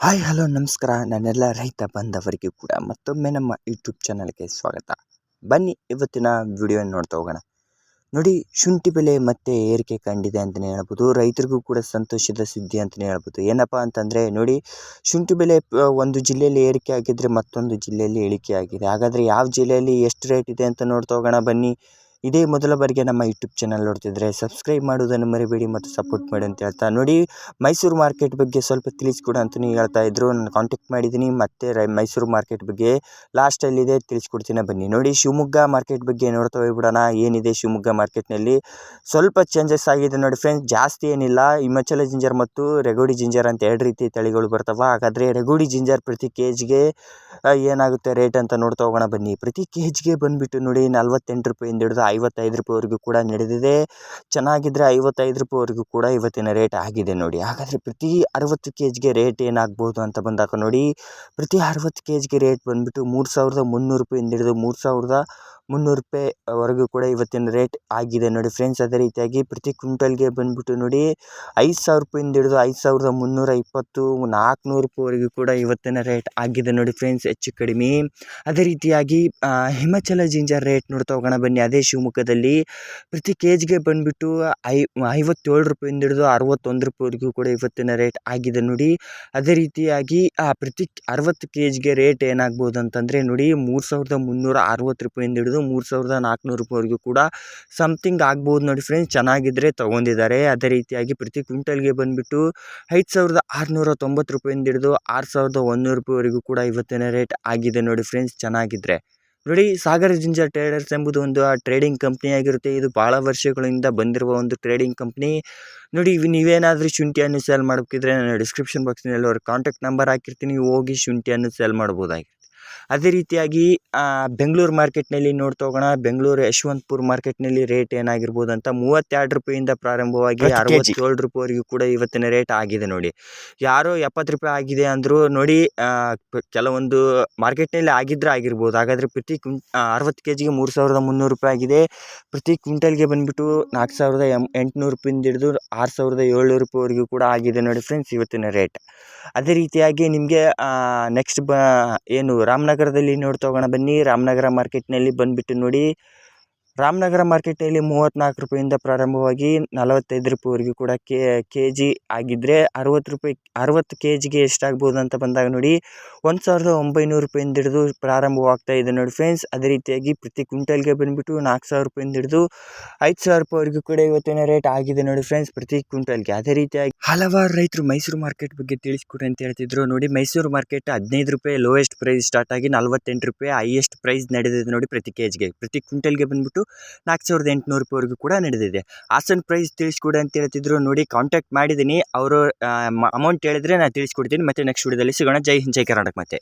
Hi, hello, ನಮಸ್ಕಾರ. ನನ್ನೆಲ್ಲ ರೈತ ಬಂದವರಿಗೆ ಕೂಡ ಮತ್ತೊಮ್ಮೆ ನಮ್ಮ ಯೂಟ್ಯೂಬ್ ಚಾನಲ್ಗೆ ಸ್ವಾಗತ. ಬನ್ನಿ, ಇವತ್ತಿನ ವಿಡಿಯೋ ನೋಡ್ತಾ ಹೋಗೋಣ. ನೋಡಿ, ಶುಂಠಿ ಬೆಲೆ ಮತ್ತೆ ಏರಿಕೆ ಕಂಡಿದೆ ಅಂತಲೇ ಹೇಳ್ಬೋದು. ರೈತರಿಗೂ ಕೂಡ ಸಂತೋಷದ ಸುದ್ದಿ ಅಂತಲೇ ಹೇಳ್ಬೋದು. ಏನಪ್ಪ ಅಂತಂದರೆ, ನೋಡಿ, ಶುಂಠಿ ಬೆಲೆ ಒಂದು ಜಿಲ್ಲೆಯಲ್ಲಿ ಏರಿಕೆ ಆಗಿದ್ದರೆ ಮತ್ತೊಂದು ಜಿಲ್ಲೆಯಲ್ಲಿ ಇಳಿಕೆ ಆಗಿದೆ. ಹಾಗಾದರೆ ಯಾವ ಜಿಲ್ಲೆಯಲ್ಲಿ ಎಷ್ಟು ರೇಟ್ ಇದೆ ಅಂತ ನೋಡ್ತಾ ಹೋಗೋಣ ಬನ್ನಿ. ಇದೇ ಮೊದಲ ಬಾರಿಗೆ ನಮ್ಮ ಯೂಟ್ಯೂಬ್ ಚಾನಲ್ ನೋಡ್ತಿದ್ರೆ ಸಬ್ಸ್ಕ್ರೈಬ್ ಮಾಡೋದನ್ನು ಮರಿಬೇಡಿ ಮತ್ತು ಸಪೋರ್ಟ್ ಮಾಡಿ ಅಂತ ಹೇಳ್ತಾ ನೋಡಿ. ಮೈಸೂರು ಮಾರ್ಕೆಟ್ ಬಗ್ಗೆ ಸ್ವಲ್ಪ ತಿಳಿಸ್ಕೊಡು ಅಂತಲೂ ಹೇಳ್ತಾ ಇದ್ರು. ನಾನು ಕಾಂಟ್ಯಾಕ್ಟ್ ಮಾಡಿದ್ದೀನಿ. ಮತ್ತೆ ರೈ, ಮೈಸೂರು ಮಾರ್ಕೆಟ್ ಬಗ್ಗೆ ಲಾಸ್ಟಲ್ಲಿದೆ ತಿಳಿಸ್ಕೊಡ್ತೀನಿ ಬನ್ನಿ. ನೋಡಿ, ಶಿವಮೊಗ್ಗ ಮಾರ್ಕೆಟ್ ಬಗ್ಗೆ ನೋಡ್ತಾ ಹೋಗ್ಬಿಡೋಣ. ಏನಿದೆ ಶಿವಮೊಗ್ಗ ಮಾರ್ಕೆಟ್ನಲ್ಲಿ ಸ್ವಲ್ಪ ಚೇಂಜಸ್ ಆಗಿದೆ ನೋಡಿ ಫ್ರೆಂಡ್ಸ್ ಜಾಸ್ತಿ ಏನಿಲ್ಲ. ಹಿಮಾಚಲ ಜಿಂಜರ್ ಮತ್ತು ರೆಗೋಡಿ ಜಿಂಜರ್ ಅಂತ ಎರಡು ರೀತಿ ತಳಿಗಳು ಬರ್ತವೆ. ಹಾಗಾದರೆ ರೆಗೋಡಿ ಜಿಂಜರ್ ಪ್ರತಿ ಕೆ ಜಿಗೆ ಏನಾಗುತ್ತೆ ರೇಟ್ ಅಂತ ನೋಡ್ತಾ ಹೋಗೋಣ ಬನ್ನಿ. ಪ್ರತಿ ಕೆ ಜಿಗೆ ಬಂದುಬಿಟ್ಟು ನೋಡಿ ನಲ್ವತ್ತೆಂಟು ರೂಪಾಯಿಂದ ಹಿಡಿದು ಐವತ್ತೈದು ರೂಪಾಯಿವರೆಗೂ ಕೂಡ ನಡೆದಿದೆ. ಚೆನ್ನಾಗಿದ್ದರೆ ಐವತ್ತೈದು ರೂಪಾಯಿವರೆಗೂ ಕೂಡ ಇವತ್ತಿನ ರೇಟ್ ಆಗಿದೆ ನೋಡಿ. ಹಾಗಾದರೆ ಪ್ರತಿ ಅರವತ್ತು ಕೆ ಜಿಗೆ ರೇಟ್ ಏನಾಗ್ಬೋದು ಅಂತ ಬಂದಾಗ ನೋಡಿ, ಪ್ರತಿ ಅರವತ್ತು ಕೆ ಜಿಗೆ ರೇಟ್ ಬಂದುಬಿಟ್ಟು ಮೂರು ಸಾವಿರದ ಮುನ್ನೂರು ರೂಪಾಯಿಂದ ಹಿಡಿದು ಮೂರು ಸಾವಿರದ ಮುನ್ನೂರು ರೂಪಾಯಿವರೆಗೂ ಕೂಡ ಇವತ್ತಿನ ರೇಟ್ ಆಗಿದೆ ನೋಡಿ ಫ್ರೆಂಡ್ಸ್ ಅದೇ ರೀತಿಯಾಗಿ ಪ್ರತಿ ಕ್ವಿಂಟಲ್ಗೆ ಬಂದುಬಿಟ್ಟು ನೋಡಿ ಐದು ಸಾವಿರ ರೂಪಾಯಿಂದ ಹಿಡಿದು ಐದು ಸಾವಿರದ ಮುನ್ನೂರ ಇಪ್ಪತ್ತು, ನಾಲ್ಕುನೂರು ರೂಪಾಯಿವರೆಗೂ ಕೂಡ ಇವತ್ತಿನ ರೇಟ್ ಆಗಿದೆ ನೋಡಿ ಫ್ರೆಂಡ್ಸ್ ಹೆಚ್ಚು ಕಡಿಮೆ. ಅದೇ ರೀತಿಯಾಗಿ ಹಿಮಾಚಲ ಜಿಂಜರ್ ರೇಟ್ ನೋಡ್ತಾ ಹೋಗೋಣ ಬನ್ನಿ. ಅದೇ ಶಿವಮೊಗ್ಗದಲ್ಲಿ ಪ್ರತಿ ಕೆ ಜಿಗೆ ಬಂದುಬಿಟ್ಟು ಐ, ಐವತ್ತೇಳು ರೂಪಾಯಿಂದ ಹಿಡಿದು ಅರವತ್ತೊಂದು ರೂಪಾಯಿವರೆಗೂ ಕೂಡ ಇವತ್ತಿನ ರೇಟ್ ಆಗಿದೆ ನೋಡಿ. ಅದೇ ರೀತಿಯಾಗಿ ಪ್ರತಿ ಅರವತ್ತು ಕೆ ಜಿಗೆ ರೇಟ್ ಏನಾಗ್ಬೋದು ಅಂತಂದರೆ ನೋಡಿ ಮೂರು ಸಾವಿರದ ಮುನ್ನೂರ ಅರವತ್ತು ರೂಪಾಯಿಂದ ಹಿಡಿದು ಮೂರು ಸಾವಿರದ ನಾಲ್ಕುನೂರು ರೂಪಾಯಿವರೆಗೂ ಕೂಡ ಸಮ್ಥಿಂಗ್ ಆಗ್ಬೋದು ನೋಡಿ ಫ್ರೆಂಡ್ಸ್ ಚೆನ್ನಾಗಿದ್ದರೆ ತೊಗೊಂಡಿದ್ದಾರೆ. ಅದೇ ರೀತಿಯಾಗಿ ಪ್ರತಿ ಕ್ವಿಂಟಲ್ಗೆ ಬಂದುಬಿಟ್ಟು ಐದು ಸಾವಿರದ ಆರುನೂರ ತೊಂಬತ್ತು ರೂಪಾಯಿಂದ ಹಿಡಿದು ಆರು ಸಾವಿರದ ಒಂದುನೂರು ರೂಪಾಯಿವರೆಗೂ ಕೂಡ ಇವತ್ತಿನ ರೇಟ್ ಆಗಿದೆ ನೋಡಿ ಫ್ರೆಂಡ್ಸ್ ಚೆನ್ನಾಗಿದ್ದರೆ ನೋಡಿ, ಸಾಗರ ಜಿಂಜರ್ ಟ್ರೇಡರ್ಸ್ ಎಂಬುದು ಒಂದು, ಆ ಟ್ರೇಡಿಂಗ್ ಕಂಪ್ನಿ ಆಗಿರುತ್ತೆ. ಇದು ಭಾಳ ವರ್ಷಗಳಿಂದ ಬಂದಿರುವ ಒಂದು ಟ್ರೇಡಿಂಗ್ ಕಂಪ್ನಿ ನೋಡಿ ನೀವೇನಾದರೂ ಶುಂಠಿಯನ್ನು ಸೇಲ್ ಮಾಡಬೇಕಿದ್ರೆ ನಾನು ಡಿಸ್ಕ್ರಿಪ್ಷನ್ ಬಾಕ್ಸ್ನಲ್ಲಿ ಅವ್ರ ಕಾಂಟ್ಯಾಕ್ಟ್ ನಂಬರ್ ಹಾಕಿರ್ತೀನಿ. ಹೋಗಿ ಶುಂಠಿಯನ್ನು ಸೇಲ್ ಮಾಡ್ಬೋದಾಗಿರುತ್ತೆ ಅದೇ ರೀತಿಯಾಗಿ ಆ, ಬೆಂಗಳೂರು ಮಾರ್ಕೆಟ್ನಲ್ಲಿ ನೋಡ್ತಾ ಹೋಗೋಣ. ಬೆಂಗಳೂರು ಯಶವಂತಪುರ ಮಾರ್ಕೆಟ್ನಲ್ಲಿ ರೇಟ್ ಏನಾಗಿರ್ಬೋದು ಅಂತ ಮೂವತ್ತೆರಡು ರೂಪಾಯಿಂದ ಪ್ರಾರಂಭವಾಗಿ. ಅರವತ್ತೇಳು ರೂಪಾಯಿವರೆಗೂ ಕೂಡ ಇವತ್ತಿನ ರೇಟ್ ಆಗಿದೆ ನೋಡಿ. ಯಾರೋ ಎಪ್ಪತ್ತು ರೂಪಾಯಿ ಆಗಿದೆ ಅಂದರೂ ನೋಡಿ ಕೆಲವೊಂದು ಕೆಲವೊಂದು ಮಾರ್ಕೆಟ್ನಲ್ಲಿ ಆಗಿದ್ರೆ ಆಗಿರ್ಬೋದು. ಹಾಗಾದರೆ ಪ್ರತಿ ಕ್ವಿಂ ಅರವತ್ತು ಕೆ ಜಿಗೆ ಮೂರು ಸಾವಿರದ ಮುನ್ನೂರು ರೂಪಾಯಿ ಆಗಿದೆ. ಪ್ರತಿ ಕ್ವಿಂಟಲ್ಗೆ ಬಂದುಬಿಟ್ಟು ನಾಲ್ಕು ಸಾವಿರದ ಎಂ ಎಂಟುನೂರು ರೂಪಾಯಿಂದ ಹಿಡಿದು ಆರು ಸಾವಿರದ ಏಳ್ನೂರು ರೂಪಾಯಿವರೆಗೂ ಕೂಡ ಆಗಿದೆ ನೋಡಿ ಫ್ರೆಂಡ್ಸ್ ಇವತ್ತಿನ ರೇಟ್. ಅದೇ ರೀತಿಯಾಗಿ ನಿಮಗೆ ನೆಕ್ಸ್ಟ್ ಬ ಏನು ರಾಮನಗರದಲ್ಲಿ ನೋಡ್ತಾ ಹೋಗೋಣ ಬನ್ನಿ. ರಾಮನಗರ ಮಾರ್ಕೆಟ್ನಲ್ಲಿ ಬಂದುಬಿಟ್ಟು ನೋಡಿ. ರಾಮನಗರ ಮಾರ್ಕೆಟಲ್ಲಿ ಮೂವತ್ತ್ನಾಲ್ಕು ರೂಪಾಯಿಂದ ಪ್ರಾರಂಭವಾಗಿ ನಲವತ್ತೈದು ರೂಪಾಯಿವರೆಗೂ ಕೂಡ ಕೆ ಜಿ ಆಗಿದ್ದರೆ ಅರವತ್ತು ರೂಪಾಯಿ, ಅರವತ್ತು ಕೆ ಜಿಗೆ ಎಷ್ಟಾಗ್ಬೋದು ಅಂತ ಬಂದಾಗ ನೋಡಿ ಒಂದು ಸಾವಿರದ ಒಂಬೈನೂರು ರೂಪಾಯಿಂದ ಹಿಡಿದು ಪ್ರಾರಂಭವಾಗ್ತಾ ಇದೆ ನೋಡಿ ಫ್ರೆಂಡ್ಸ್ ಅದೇ ರೀತಿಯಾಗಿ ಪ್ರತಿ ಕ್ವಿಂಟಲ್ಗೆ ಬಂದುಬಿಟ್ಟು ನಾಲ್ಕು ಸಾವಿರ ರೂಪಾಯಿಂದ ಹಿಡಿದು ಐದು ಸಾವಿರ ರೂಪಾಯಿವರೆಗೂ ಕೂಡ ಇವತ್ತಿನ ರೇಟ್ ಆಗಿದೆ ನೋಡಿ ಫ್ರೆಂಡ್ಸ್ ಪ್ರತಿ ಕ್ವಿಂಟಲ್ಗೆ. ಅದೇ ರೀತಿಯಾಗಿ ಹಲವಾರು ರೈತರು ಮೈಸೂರು ಮಾರ್ಕೆಟ್ ಬಗ್ಗೆ ತಿಳಿಸ್ಕೊಡಿ ಅಂತ ಹೇಳ್ತಿದ್ರು. ನೋಡಿ ಮೈಸೂರು ಮಾರ್ಕೆಟ್ ಹದಿನೈದು ರೂಪಾಯಿ ಲೋಯೆಸ್ಟ್ ಪ್ರೈಸ್ ಸ್ಟಾರ್ಟ್ ಆಗಿ ನಲ್ವತ್ತೆಂಟು ರೂಪಾಯಿ ಹೈಯೆಸ್ಟ್ ಪ್ರೈಸ್ ನಡೆದಿದೆ ನೋಡಿ ಪ್ರತಿ ಕೆ ಜಿಗೆ ಪ್ರತಿ ಕ್ವಿಂಟಲ್ಗೆ ಬಂದುಬಿಟ್ಟು ನಾಲ್ಕು ಸಾವಿರದ ಎಂಟುನೂರು ರೂಪಾಯಿವರೆಗೂ ಕೂಡ ನಡೆದಿದೆ. ಹಾಸನ್ ಪ್ರೈಸ್ ತಿಳಿಸ್ಕೊಡಿ ಅಂತ ಹೇಳ್ತಿದ್ರು, ನೋಡಿ ಕಾಂಟ್ಯಾಕ್ಟ್ ಮಾಡಿದ್ದೀನಿ. ಅವರು ಅಮೌಂಟ್ ಹೇಳಿದ್ರೆ ನಾನು ತಿಳಿಸ್ಕೊಡ್ತೀನಿ. ಮತ್ತೆ ನೆಕ್ಸ್ಟ್ ವಿಡಿಯೋದಲ್ಲಿ ಸಿಗೋಣ. ಜೈ ಹಿಂದ್, ಜೈ ಕರ್ನಾಟಕ ಮತ್ತೆ.